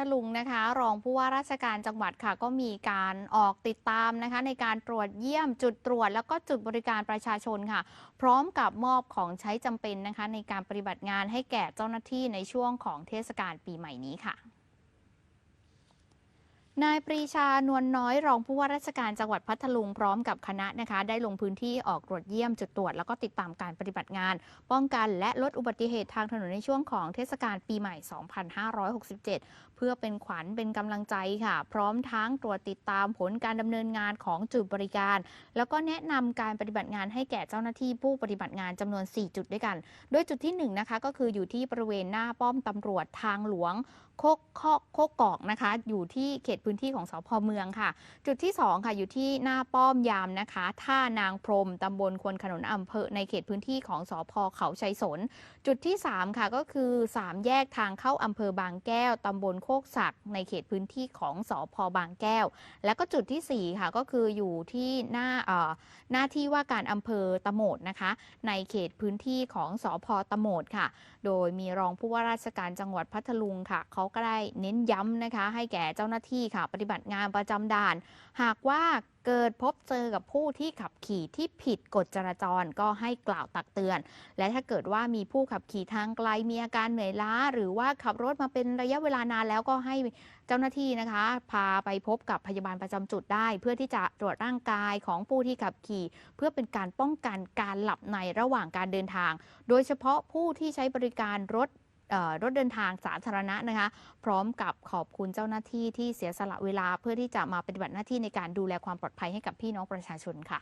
ทลุงนะคะ รองผู้ว่าราชการจังหวัดค่ะ ก็มีการออกติดตามนะคะ ในการตรวจเยี่ยมจุดตรวจ แล้วก็จุดบริการประชาชนค่ะ พร้อมกับมอบของใช้จำเป็นนะคะ ในการปฏิบัติงานให้แก่เจ้าหน้าที่ในช่วงของเทศกาลปีใหม่นี้ค่ะ นายปรีชานวลน้อยรองผู้ว่าราชการจังหวัดพัทลุงพร้อมกับคณะนะคะ ได้ลงพื้นที่ออกตรวจเยี่ยมจุดตรวจ แล้วก็ติดตามการปฏิบัติงาน ป้องกันและลดอุบัติเหตุทางถนนในช่วงของเทศกาลปีใหม่ 2567 เพื่อเป็นขวัญเป็นกำลังใจค่ะ พร้อมทั้งตรวจติดตามผลการดำเนินงานของจุดบริการ แล้วก็แนะนำการปฏิบัติงานให้แก่เจ้าหน้าที่ผู้ปฏิบัติงานจำนวน 4 จุดด้วยกัน โดยจุดที่1นะคะก็คืออยู่ที่บริเวณหน้าป้อมตำรวจทางหลวงโคกโคกโคกกอกนะคะ อยู่ที่เขตพื้นื้นที่ของสพเมืองค่ะ จุดที่ 2 ค่ะ อยู่ที่หน้าป้อมยามนะคะ ท่านางพรมตำบลควนขนุนอำเภอในเขตพื้นที่ของสพเขาชัยสน จุดที่ 3 ค่ะก็คือ 3 แยกทางเข้าอำเภอบางแก้วตำบลโคกศักในเขตพื้นที่ของสพบางแก้ว แล้วก็จุดทีสี่ 4 ค่ะก็คืออยู่ที่หน้าหน้าที่ว่าการอำเภอตะโมดนะคะ ในเขตพื้นที่ของสพตะโมดค่ะ โดยมีรองผู้ว่าราชการจังหวัดพัทลุงค่ะเขาก็ได้เน้นย้ำนะคะ ให้แก่เจ้าหน้าที่ค่ะปฏิบัติงานประจำด่าน หากว่าเกิดพบเจอกับผู้ที่ขับขี่ที่ผิดกฎจราจรก็ให้กล่าวตักเตือน และถ้าเกิดว่ามีผู้ขับขี่ทางไกลมีอาการเหนื่อยล้า หรือว่าขับรถมาเป็นระยะเวลานานแล้วก็ให้เจ้าหน้าที่นะคะ พาไปพบกับพยาบาลประจำจุดได้ เพื่อที่จะตรวจร่างกายของผู้ที่ขับขี่ เพื่อเป็นการป้องกันการหลับในระหว่างการเดินทาง โดยเฉพาะผู้ที่ใช้บริการรถ รถเดินทางสาธารณะนะคะ พร้อมกับขอบคุณเจ้าหน้าที่ที่เสียสละเวลาเพื่อที่จะมาปฏิบัติหน้าที่ในการดูแลความปลอดภัยให้กับพี่น้องประชาชนค่ะ